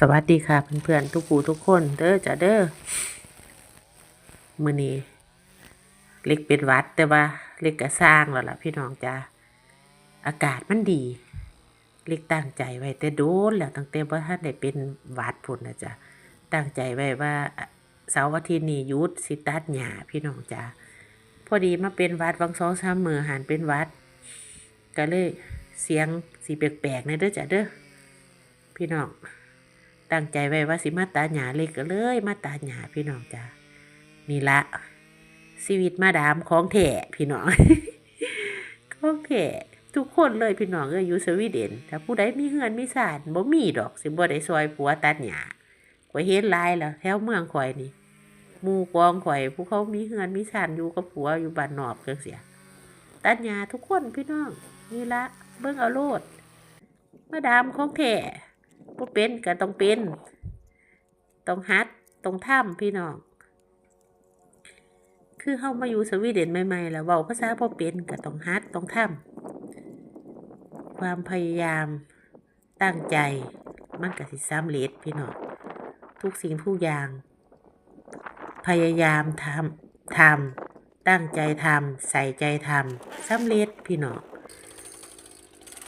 สวัสดีค่ะเพื่อนๆทุกผู้ทุกคนเด้อจ้ะเด้อมือนี้เล็กเป็นวัดแต่ว่าเล็กก็สร้างแล้วล่ะพี่น้องจ้าอากาศมันดี เล็กตั้งใจไว้แต่โดนแล้วตั้งแต่บ่าทันได้เป็นวัดพุ่นนะจ้ะตั้งใจไว้ว่าเสาร์อาทิตย์นี้ยุดสิตัดหญ้าพี่น้องจ้าพอดีมาเป็นวัดวังสองสามมือหันเป็นวัด ก็เลยเสียงสิแปลกๆนะเด้อจ้ะเด้อพี่น้อง ตั้งใจไว้ว่าสิมาตาหยาเล็กก็เลย มาตาหยาพี่น้องจ้านี่ละชีวิตมาดามของแท้พี่น้องของแท้ทุกคนเลยพี่น้องเอ้ยอยู่สวีเดนถ้าผู้ใดมีเงินมีสานบ่มีดอก สิบ่ได้ซอยผัวตัดหญ้าข่อยเห็นลายแล้วแถวเมืองข่อยนี่มู่กองข่อยผู้เขามีเงินมีสานอยู่กับผัวอยู่บ้านนอกจังเสียตัดหญ้าทุกคนพี่น้องนี่ละเบิ่งเอาโลดมาดามของแท้ บ่เป็นก็ต้องเป็นต้องฮัดต้องทำพี่น้อง คือเฮามาอยู่สวีเดนใหม่ๆแล้วเว้าภาษาบ่เป็นก็ต้องฮัดต้องทำความพยายามตั้งใจมันก็สิสำเร็จพี่น้องทุกสิ่งทุกอย่าง พยายามทำทำตั้งใจทำใส่ใจทำสำเร็จพี่น้อง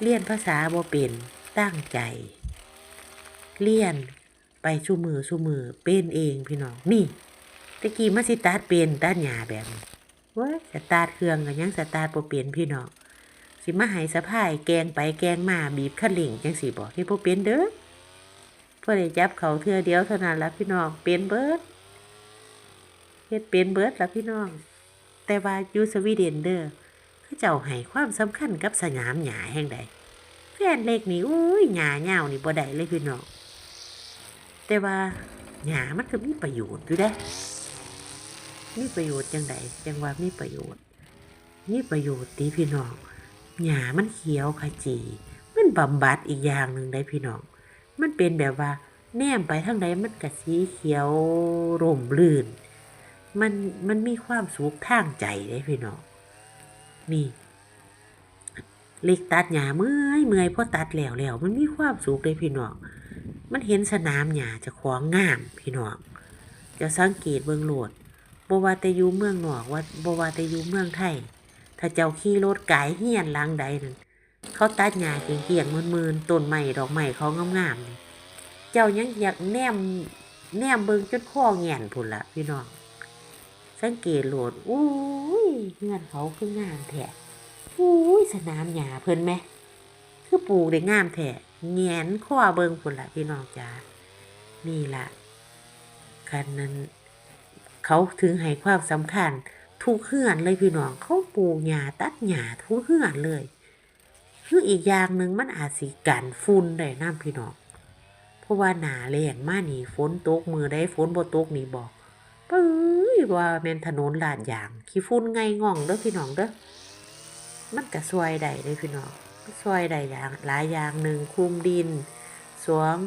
เรียนภาษาบ่เป็นตั้งใจ เลี่ยน ไปชูมือชูมือเป็นเองพี่น้องนี่ตะกี้มาสิตาร์ทเป็นตัดหญ้าแบบนี้ว้ยสตาร์ทเครื่องกันยังสตาร์ทบ่เป็นพี่น้องสิมาให้สะพายแกงไปแกงมาบีบคันเร่งจังสิบอกที่บ่เป็นเด้อเพื่อได้จับเขาเทื่อเดียวเท่านั้นละพี่น้องเป็นเบิร์ดเฮ็ดเป็นเบิร์ดละพี่น้อง แต่ว่าอยู่สวีเดนเด้อเขาเจ้าให้ความสำคัญกับสนามหญ้าแห่งใดแฟนเล็กนี่อุ้ยหญ้าเหงานี่บ่ได้เลยพี่น้อง แต่ว่าหญ้ามันก็มีประโยชน์อยู่เด้มีประโยชน์จังใดจังว่ามีประโยชน์ มีประโยชน์ตีพี่น้องหญ้ามันเขียวขจี มันบำบัดอีกอย่างหนึ่งได้พี่น้อง มันเป็นแบบว่า แนมไปทางใดมันก็สีเขียวร่มรื่น มันมันมีความสุขทางใจได้พี่น้อง นี่เล็กตัดหญ้าเมื่อยเมื่อยพอตัดแล้วแล้วมันมีความสุขเลยพี่น้อง มันเห็นสนามหญ้าจะของงามพี่น้องจะสังเกตเบิ่งโลดบว่าแต่อยู่เมืองนอกว่าบว่าแต่อยู่เมืองไทย ถ้าเจ้าขี่รถไกายเฮียนลังใดนั่นเขาตัดหญ้าเกลี่ยงๆมืนๆต้นไม้ดอกไม้เขางามๆนี่เจ้ายังอยากแนมแนมเบิ่งจนคอแงนพุ่นละพี่น้องสังเกตโหลดอุ้ยเฮือนเขาคืองามแท้อุ้ยสนามหญ้าเพิ่นไหมคือปลูกได้งามแท้ แงนข้อเบิงพุ่นละพี่น้องจ้านี่ละคันนั้น เขาถึงให้ความสำคัญ ทุกเฮือนเลยพี่น้องเขาปลูกหญ้าตัดหญ้าทุกเฮือนเลยคืออีกอย่างหนึ่งมันอาจสิกันฝุ่นได้น้ำพี่น้องเพราะว่าหนาแรงมานี่ฝนตกมือได้ฝนบ่ตกนี่บอกปื้ยว่าแม่นถนนลาดยางขี้ฝุ่นไงง่องเด้อพี่น้องเด้อมันก็ช่วยได้เลยพี่น้อง ช่วยได้อย่างหลายอย่างหนึ่งคุมดิน สวม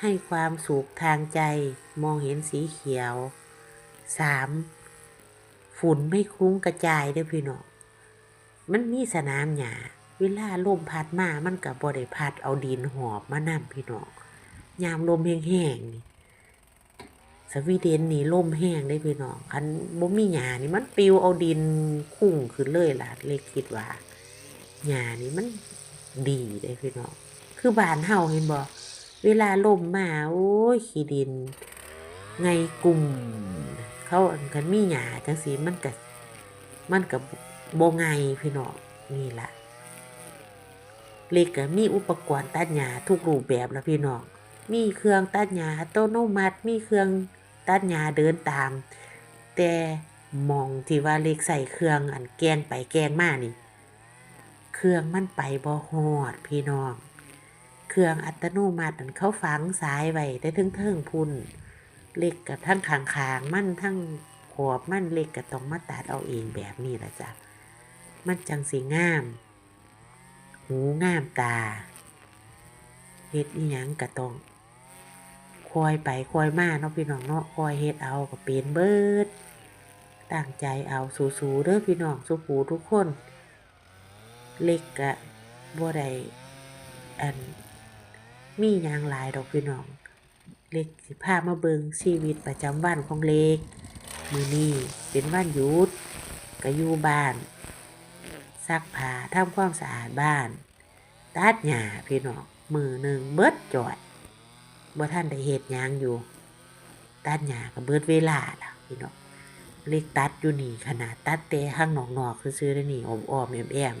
ให้ความสุขทางใจมองเห็นสีเขียวสามฝุ่นไม่คุ้งกระจายด้วยพี่น้องมันมีสนามหญ้าเวลาลมพัดมา มันกับบริพัดเอาดินหอบมานำพี่น้องยามลมแห้งๆนี่ สวีเดนนี่ลมแห้งได้พี่น้องคันบ่มีหญ้านี่มันปิวเอาดินคุ้งขึ้นเลยล่ะเลยคิดว่าหญ้านี่มันดีได้พี่น้องคือบ้านเฮาเห็นบ่เวลาลมมาโอ้ยขี้ดิน ไงกลุ่ม เขาอันกันมีหญ้าจังสีมันก็มันก็บ่ไงพี่น้องนี่ล่ะเล็กก็มีอุปกรณ์ตัดหญ้าทุกรูปแบบแล้วพี่น้องมีเครื่องตัดหญ้าอัตโนมัติมีเครื่อง ตัดหญ้าเดินตาม แต่มองที่ว่าเล็กใส่เครื่องอันแกงไปแกงมานี่ เครื่องมันไปบ่ฮอดพี่น้อง เครื่องอัตโนมัตินั่นเขาฝังสายไว้แต่ถึงเทิงพุ่นเล็กกับทั้งขางคางมันทั้งขอบมันเล็กก็ต้องมาตัดเอาเองแบบนี้ละจ้ะมันจังสีงาม หูงามตาเฮ็ดอีหยังก็ต้อง คอยไปคอยมาเนาะพี่น้องเนาะคอยเฮ็ดเอาก็เป็นเบิดตั้งใจเอาสู้ๆเด้อพี่น้องสู้ผูทุกคน เล็กกะบ่ได้อัน มีหยังหลายดอกพี่น้อง เล็กสิพามาเบิงชีวิตประจำวันของเล็ก มือนี้เป็นวันหยุดก็อยู่บ้านซักผ้าทำความสะอาดบ้าน ตัดหญ้าพี่น้องมือหนึ่งเบิดจ่อย บ่ทันได้เฮ็ดหยังอยู่ ตัดหญ้าก็เบิดเวลาล่ะพี่น้องเล็กตัดอยู่นี่ขนาดตัดแต่ข้างหนอกๆซื่อๆเด้นี่อ้อมๆแอม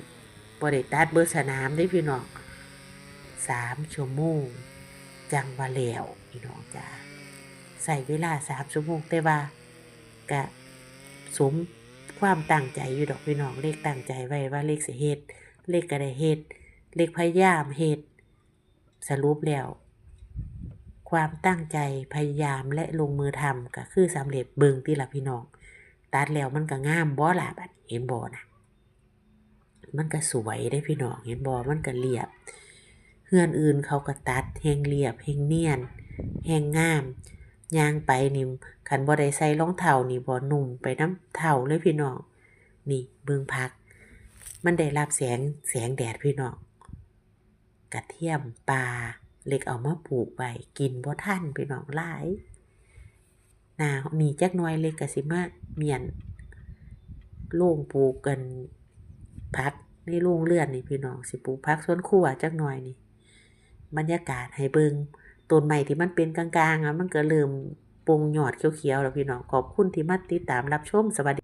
บ่ได้ตัดเบิดสนามเด้พี่น้องสามชั่วโมงจังว่าแล้วพี่น้องจ้าใส่เวลาสามชั่วโมงแต่ว่าก็สมความตั้งใจอยู่ดอกพี่น้องเลขตั้งใจไว้ว่าเลขสิเฮ็ดเลขก็ไดเฮ็ดเลขพยายามเฮ็ดสรุปแล้ว ความตั้งใจพยายามและลงมือทำก็คือสำเร็จเบิ่งติล่ะพี่น้อง ตัดแล้วมันก็งามบ่ล่ะบัดเห็นบ่นะมันก็สวยได้พี่น้องเห็นบ่มันก็เรียบเฮือนอื่นเขาก็ตัดแหงเรียบแหงเนียนแหงงามย่างไปนี่คันบ่ได้ใส่รองเท้านี่บ่นุ่มไปน้ำเท้าเลยพี่น้องนี่เบิงผัก มันได้รับแสงแสงแดดพี่น้องกระเทียมปลา เล็กเอามาปลูกไว้กินบ่ทันพี่น้องหลายนานี่จักหน่อยเล็กก็สิมาเมียนโล่งปลูกกันผักในโรงเรือนนี่พี่น้องสิปลูกผักสวนครัวจักหน่อยนี่บรรยากาศให้เบิงต้นไม้ที่มันเป็นกลางๆอะมันก็เริ่มปรุงยอดเขียวๆแล้วพี่น้องขอบคุณที่มาติดตามรับชมสวัสดี